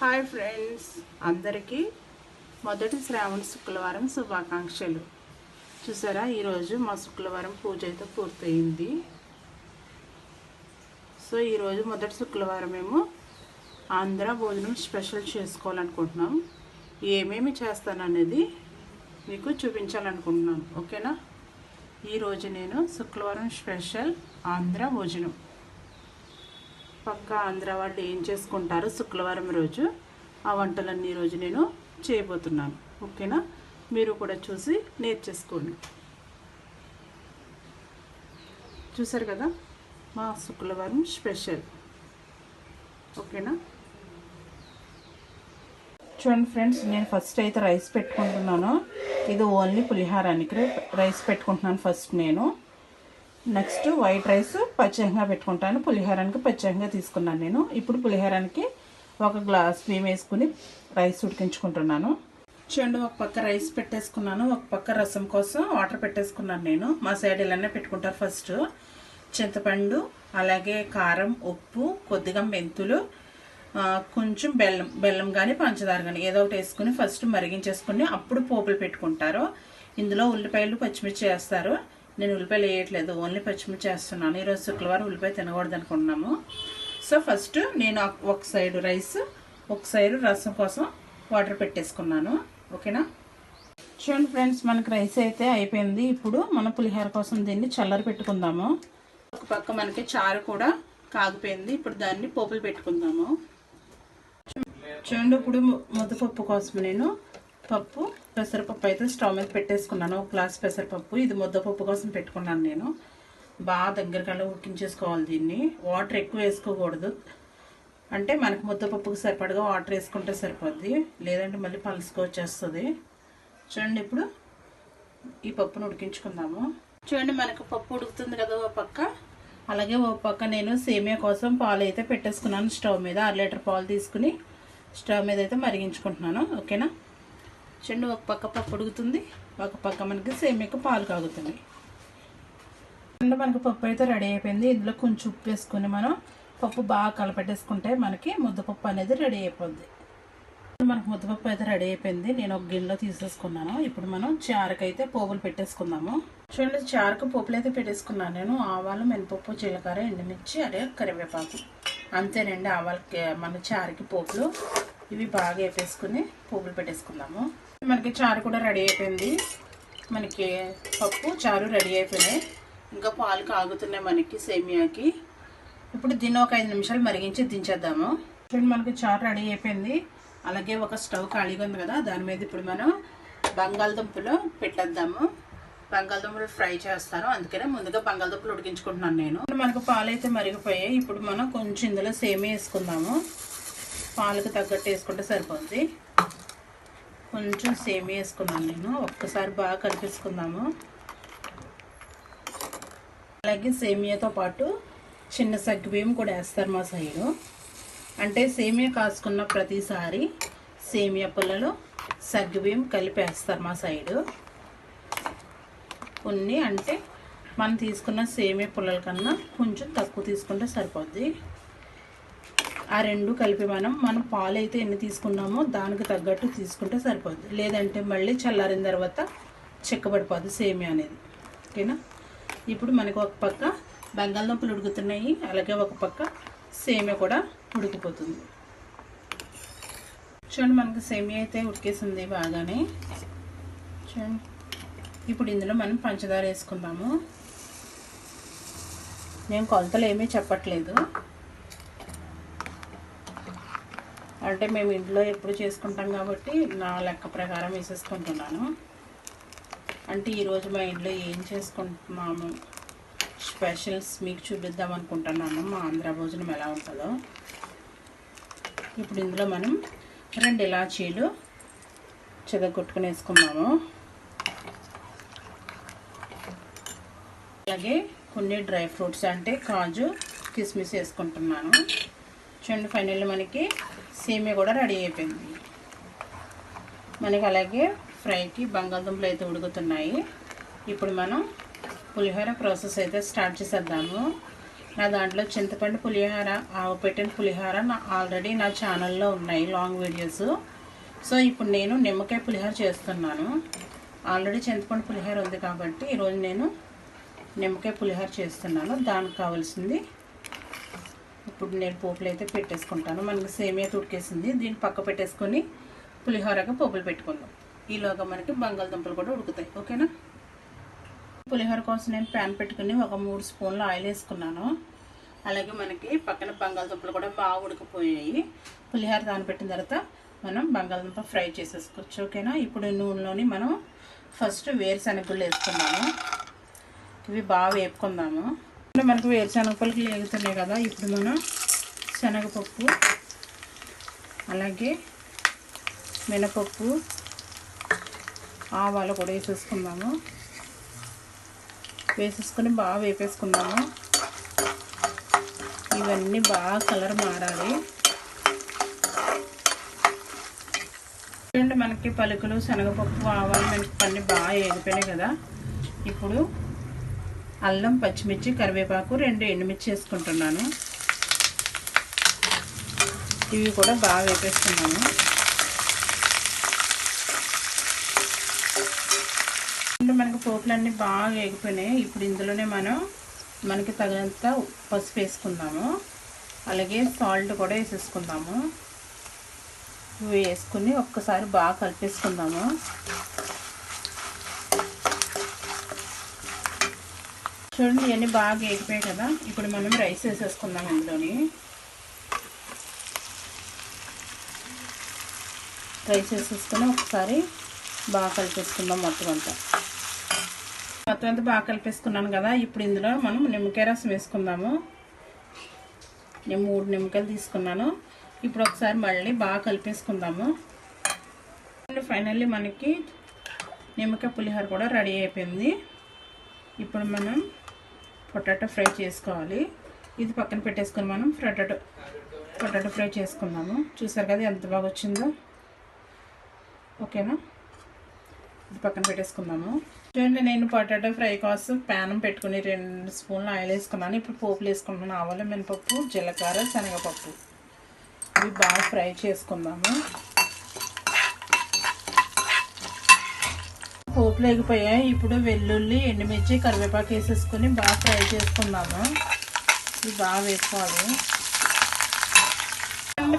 Hi friends. అందరికీ మొదటి శ్రావణ శుక్రవారం శుభాకాంక్షలు. చూసారా ఈరోజు మా శుక్రవారం పూజ అయితే పూర్తయింది. సో ఈరోజు మొదటి శుక్రవారం ఏమో ఆంధ్ర భోజనం స్పెషల్ చేసుకోవాలనుకుంటున్నాం. ఏమేమి చేస్తాననేది మీకు చూపించాలనుకుంటున్నాను. ఓకేనా? ఈరోజు నేను శుక్రవారం స్పెషల్ ఆంధ్ర భోజనం. పక్క ఆంధ్ర వాళ్ళు ఏం చేసుకుంటారు శుక్రవారం రోజు ఆ వంటలన్నీ ఈరోజు నేను చేయబోతున్నాను. ఓకేనా? మీరు కూడా చూసి నేర్చేసుకోండి. చూసారు కదా? మా శుక్రవారం స్పెషల్. ఓకేనా? చూడండి ఫ్రెండ్స్ నేను ఫస్ట్ అయితే రైస్ పెట్టుకుంటున్నాను. ఇది ఓన్లీ పులిహారానికి రైస్ పెట్టుకుంటున్నాను ఫస్ట్ నేను. నెక్స్ట్ వైట్ రైస్ పచ్చంగా పెట్టుకుంటాను. పులిహోరానికి పచ్చంగా తీసుకున్నాను నేను. ఇప్పుడు పులిహోరానికి ఒక గ్లాస్ బియ్యం వేసుకుని రైస్ ఉడికించుకుంటున్నాను. చూడండి ఒక పక్క రైస్ పెట్టేసుకున్నాను. ఒక పక్క రసం కోసం వాటర్ పెట్టేసుకున్నాను నేను. మా సైడ్ ఇలానే పెట్టుకుంటారు ఫస్ట్ చింతపండు అలాగే కారం ఉప్పు కొద్దిగా మెంతులు కొంచెం బెల్లం బెల్లం కానీ పంచదార కానీ ఏదో ఒకటి వేసుకుని ఫస్ట్ మరిగించేసుకుని అప్పుడు పోపులు పెట్టుకుంటారు. ఇందులో ఉల్లిపాయలు పచ్చిమిర్చి వేస్తారు. నేను ఉల్లిపాయలు వేయట్లేదు ఓన్లీ పచ్చిమిర్చి వేస్తున్నాను. ఈరోజు శుక్రవారం ఉల్లిపాయ తినకూడదు అనుకుంటున్నాము. సో ఫస్ట్ నేను ఒక సైడ్ రైస్ ఒక సైడ్ రసం కోసం వాటర్ పెట్టేసుకున్నాను. ఓకేనా? చూడండి ఫ్రెండ్స్ మనకి రైస్ అయితే అయిపోయింది. ఇప్పుడు మన పులిహోర కోసం దీన్ని చల్లరి పెట్టుకుందాము. ఒక పక్క మనకి చారు కూడా కాగిపోయింది. ఇప్పుడు దాన్ని పోపులు పెట్టుకుందాము. చూడండి ఇప్పుడు ముద్దపప్పు కోసం నేను పప్పు పెసరపప్పు అయితే స్టవ్ మీద పెట్టేసుకున్నాను. ఒక గ్లాస్ పెసరపప్పు. ఇది ముద్దపప్పు కోసం పెట్టుకున్నాను నేను. బాగా దగ్గరకల్లా ఉడికించేసుకోవాలి దీన్ని. వాటర్ ఎక్కువ వేసుకోకూడదు. అంటే మనకు ముద్దపప్పుకి సరిపడగా వాటర్ వేసుకుంటే సరిపోద్ది. లేదంటే మళ్ళీ పలుసుకు వచ్చేస్తుంది. చూడండి ఇప్పుడు ఈ పప్పును ఉడికించుకుందాము. చూడండి మనకు పప్పు ఉడుకుతుంది కదా ఓ పక్క. అలాగే ఓ పక్క నేను సేమియా కోసం పాలు అయితే పెట్టేసుకున్నాను స్టవ్ మీద. అర లీటర్ పాలు తీసుకుని స్టవ్ మీద అయితే మరిగించుకుంటున్నాను. ఓకేనా? చెండు ఒక పక్క పప్పు ఉడుకుతుంది ఒక పక్క మనకి సేమియాకు పాలు కాగుతుంది. చెండు మనకి పప్పు అయితే రెడీ అయిపోయింది. ఇందులో కొంచెం ఉప్పు వేసుకుని మనం పప్పు బాగా కలపెట్టేసుకుంటే మనకి ముద్దపప్పు అనేది రెడీ అయిపోద్ది. మనకు ముద్దపప్పు అయితే రెడీ అయిపోయింది. నేను ఒక గిన్నెలో తీసేసుకున్నాను. ఇప్పుడు మనం చారుకైతే పోపులు పెట్టేసుకుందాము. చూడండి చారుకు పోపులు అయితే పెట్టేసుకున్నాను నేను. ఆవాలు మినపప్పు జీలకర్ర ఎండుమిర్చి అదే కరివేపాకు. అంతేనండి ఆవాలకి మన చారుకి పోపులు. ఇవి బాగా వేపేసుకుని పోపులు పెట్టేసుకుందాము. మనకి చారు కూడా రెడీ అయిపోయింది. మనకి పప్పు చారు రెడీ అయిపోయినాయి. ఇంకా పాలు కాగుతున్నాయి మనకి సేమియాకి. ఇప్పుడు దీన్ని ఒక ఐదు నిమిషాలు మరిగించి దించేద్దాము. చూడండి మనకి చారు రెడీ అయిపోయింది. అలాగే ఒక స్టవ్ ఖాళీగా ఉంది కదా దాని మీద ఇప్పుడు మనం బంగాళదుంపలు పెట్టేద్దాము. బంగాళదుంపలు ఫ్రై చేస్తాను అందుకనే ముందుగా బంగాళదుంపలు ఉడికించుకుంటున్నాను నేను. మనకు పాలు అయితే మరిగిపోయాయి. ఇప్పుడు మనం కొంచెం ఇందులో సేమే వేసుకుందాము. పాలకు తగ్గట్టు వేసుకుంటే సరిపోద్ది. కొంచెం సేమి వేసుకున్నాను నేను. ఒక్కసారి బాగా కలిపేసుకుందాము. అలాగే సేమియాతో పాటు చిన్న సగ్గుబియ్యం కూడా వేస్తారు మా సైడు. అంటే సేమియా కాసుకున్న ప్రతిసారి సేమియా పుల్లలో సగ్గుబియ్యం కలిపి వేస్తారు మా సైడు. కొన్ని అంటే మనం తీసుకున్న సేమియా పుల్లల కన్నా కొంచెం తక్కువ తీసుకుంటే సరిపోద్ది. ఆ రెండు కలిపి మనం మనం పాలు అయితే ఎన్ని తీసుకున్నామో దానికి తగ్గట్టు తీసుకుంటే సరిపోద్ది. లేదంటే మళ్ళీ చల్లారిన తర్వాత చిక్కబడిపోద్ది సేమియా అనేది. ఓకేనా? ఇప్పుడు మనకు ఒక పక్క బంగాళదుంపలు ఉడుకుతున్నాయి అలాగే ఒక పక్క సేమియా కూడా ఉడికిపోతుంది. చూడండి మనకు సేమియా అయితే ఉడికేసింది బాగానే. చూడండి. ఇప్పుడు ఇందులో మనం పంచదార వేసుకుందాము. నేను కొలతలు ఏమీ చెప్పట్లేదు. అంటే మేము ఇంట్లో ఎప్పుడు చేసుకుంటాం కాబట్టి నా లెక్క ప్రకారం వేసేసుకుంటున్నాను. అంటే ఈరోజు మా ఇంట్లో ఏం చేసుకుంటున్నాము? స్పెషల్స్ మీకు చూపిద్దాం అనుకుంటున్నాను మా ఆంధ్ర భోజనం ఎలా ఉంటుందో. ఇప్పుడు ఇందులో మనం రెండు ఇలాచీలు చెదగొట్టుకుని వేసుకున్నాము అలాగే కొన్ని డ్రై ఫ్రూట్స్ అంటే కాజు కిస్మిస్ వేసుకుంటున్నాను. చూడండి ఫైనల్ మనకి సేమియా కూడా రెడీ అయిపోయింది. మనకి అలాగే ఫ్రైకి బంగాళదుంపలు అయితే ఉడుకుతున్నాయి. ఇప్పుడు మనం పులిహోర ప్రాసెస్ అయితే స్టార్ట్ చేసేద్దాము. నా దాంట్లో చింతపండు పులిహోర ఆవు పెట్టిన పులిహోర నా ఆల్రెడీ నా ఛానల్లో ఉన్నాయి లాంగ్ వీడియోస్ సో ఇప్పుడు నేను నిమ్మకాయ పులిహోర చేస్తున్నాను. ఆల్రెడీ చింతపండు పులిహోర ఉంది కాబట్టి ఈరోజు నేను నిమ్మకాయ పులిహోర చేస్తున్నాను. దానికి కావాల్సింది ఇప్పుడు నేను పోపులు అయితే పెట్టేసుకుంటాను. మనకి సేమియా తుడికేసింది. దీన్ని పక్క పెట్టేసుకొని పులిహోరగా పోపులు పెట్టుకుందాం. ఈలోగా మనకి బంగాళదుంపలు కూడా ఉడుకుతాయి. ఓకేనా? పులిహోర కోసం నేను ప్యాన్ పెట్టుకుని ఒక మూడు స్పూన్లు ఆయిల్ వేసుకున్నాను. అలాగే మనకి పక్కన బంగాళదుంపలు కూడా బాగా ఉడికిపోయాయి. పులిహోర దానిపెట్టిన తర్వాత మనం బంగాళదుంప ఫ్రై చేసేసుకోవచ్చు. ఓకేనా? ఇప్పుడు నూనెలోని మనం ఫస్ట్ వేరుశనగలు వేసుకున్నాము ఇవి బాగా వేపుకుందాము. ఇప్పుడు మనకు వేరుశనగపల్లికి లేగుతున్నాయి కదా ఇప్పుడు మనం శనగపప్పు అలాగే మినపప్పు ఆవాలు కూడా వేసేసుకుందాము. వేసేసుకొని బాగా వేపేసుకుందాము. ఇవన్నీ బాగా కలర్ మారాలి. చూడండి మనకి పలుకులు శనగపప్పు ఆవాలు మనకి పన్నీ బాగా వేగిపోయినాయి కదా. ఇప్పుడు అల్లం పచ్చిమిర్చి కరివేపాకు రెండు ఎండుమిర్చి వేసుకుంటున్నాను ఇవి కూడా బాగా వేపేస్తున్నాను. మనకి పోపులన్నీ బాగా వేగిపోయినాయి. ఇప్పుడు ఇందులోనే మనం మనకి తగినంత పసుపు వేసుకుందాము. అలాగే సాల్ట్ కూడా వేసేసుకుందాము. వేసుకుని ఒక్కసారి బాగా కలిపేసుకుందాము. చూడండి ఇవన్నీ బాగా వేగిపోయాయి కదా. ఇప్పుడు మనం రైస్ వేసేసుకుందాం ఇందులోని. రైస్ వేసేసుకుని ఒకసారి బాగా కలిపేసుకుందాం మొత్తం అంతా. మొత్తం అంతా బాగా కలిపేసుకున్నాను కదా. ఇప్పుడు ఇందులో మనం నిమ్మకాయ రసం వేసుకుందాము. నేను మూడు నిమ్మకాయలు తీసుకున్నాను. ఇప్పుడు ఒకసారి మళ్ళీ బాగా కలిపేసుకుందాము. ఫైనల్లీ మనకి నిమ్మకాయ పులిహోర కూడా రెడీ అయిపోయింది. ఇప్పుడు మనం పొటాటో ఫ్రై చేసుకోవాలి. ఇది పక్కన పెట్టేసుకొని మనం పొటాటో పొటాటో ఫ్రై చేసుకున్నాము. చూసారు కదా ఎంత బాగా వచ్చిందో? ఓకేనా? ఇది పక్కన పెట్టేసుకుందాము. చూడండి నేను పొటాటో ఫ్రై కోసం ప్యానం పెట్టుకుని రెండు స్పూన్లు ఆయిల్ వేసుకున్నాను. ఇప్పుడు పోపులు వేసుకుంటున్నాను. ఆవాలు మినపప్పు జీలకర్ర శనగపప్పు. ఇవి బాగా ఫ్రై చేసుకుందాము. పోపులు ఎగిపోయాయి ఇప్పుడు వెల్లుల్లి ఎండుమిర్చి కరివేపాకు వేసేసుకొని బాగా ఫ్రై చేసుకుందాము. ఇవి బాగా వేసుకోవాలి.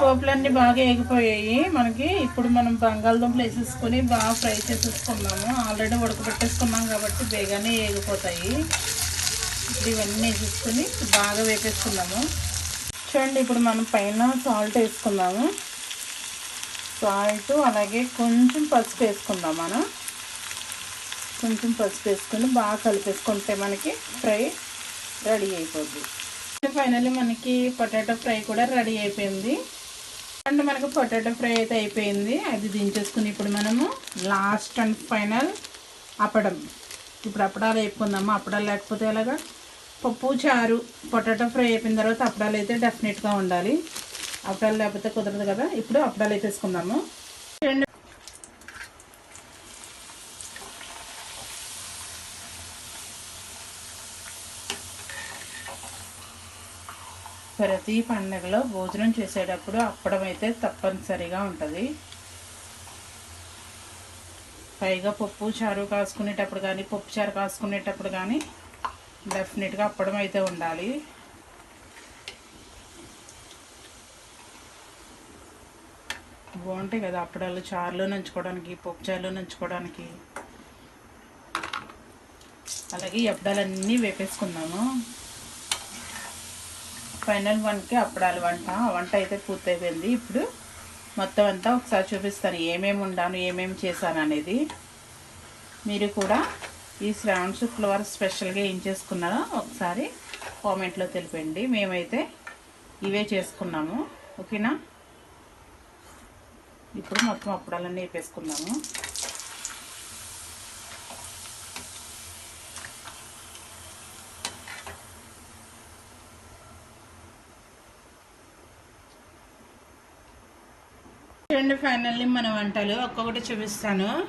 పోపులన్నీ బాగా ఎగిపోయాయి మనకి ఇప్పుడు మనం బంగాళదుంపలు వేసేసుకొని బాగా ఫ్రై చేసేసుకున్నాము ఆల్రెడీ ఉడకబెట్టేసుకున్నాం కాబట్టి బేగానే ఎగిపోతాయి ఇప్పుడు ఇవన్నీ వేసేసుకొని బాగా వేపేసుకున్నాము చూడండి ఇప్పుడు మనం పైన సాల్ట్ వేసుకుందాము. సాల్ట్ అలాగే కొంచెం పసుపు వేసుకుందాం మనం. కొంచెం పసుపు వేసుకొని బాగా కలిపేసుకుంటే మనకి ఫ్రై రెడీ అయిపోద్ది. ఫైనల్లీ మనకి పొటాటో ఫ్రై కూడా రెడీ అయిపోయింది. అండ్ మనకు పొటాటో ఫ్రై అయితే అయిపోయింది. అది దించేసుకుని ఇప్పుడు మనము లాస్ట్ అండ్ ఫైనల్ అప్పడం. ఇప్పుడు అప్పడాలు వేపుకుందాము? అప్పడాలు లేకపోతే ఎలాగా? పప్పు చారు పొటాటో ఫ్రై అయిపోయిన తర్వాత అప్పడాలు అయితే డెఫినెట్గా ఉండాలి. అప్పడాలు లేకపోతే కుదరదు కదా? ఇప్పుడు అప్పడాలు అయితే వేసుకుందాము చూడండి ప్రతి పండగలో భోజనం చేసేటప్పుడు అప్పడం అయితే తప్పనిసరిగా ఉంటుంది. పైగా పప్పు చారు కాసుకునేటప్పుడు కానీ పప్పు చారు కాసుకునేటప్పుడు కానీ డెఫినెట్గా అప్పడం అయితే ఉండాలి. బాగుంటాయి కదా అప్పడాలు చారులో నంచుకోవడానికి పప్పు చారులో నంచుకోవడానికి. అలాగే అప్పడాలన్నీ వేపేసుకుందాము. ఫైనల్ వన్కి అప్పడాలు వంట. వంట అయితే పూర్తయిపోయింది. ఇప్పుడు మొత్తం అంతా ఒకసారి చూపిస్తాను. ఏమేమి ఉండాను ఏమేమి చేశాను అనేది. మీరు కూడా ఈ శ్రావణ శుక్రవారం స్పెషల్గా ఏం చేసుకున్నారో ఒకసారి కామెంట్లో తెలిపండి. మేమైతే ఇవే చేసుకున్నాము. ఓకేనా? ఇప్పుడు మొత్తం అప్పడాలన్నీ వేపేసుకున్నాము చూడండి ఫైనల్లీ మన వంటలు ఒక్కొక్కటి చూపిస్తాను.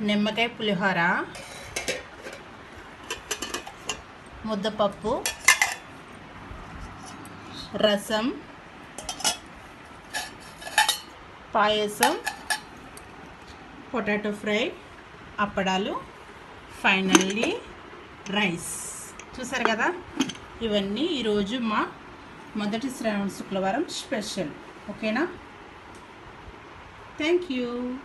నిమ్మకాయ పులిహోర ముద్దపప్పు రసం పాయసం పొటాటో ఫ్రై అప్పడాలు ఫైనల్లీ రైస్. చూసారు కదా? ఇవన్నీ ఈరోజు మా మొదటి శ్రావణ శుక్రవారం స్పెషల్. ఓకేనా? Thank you.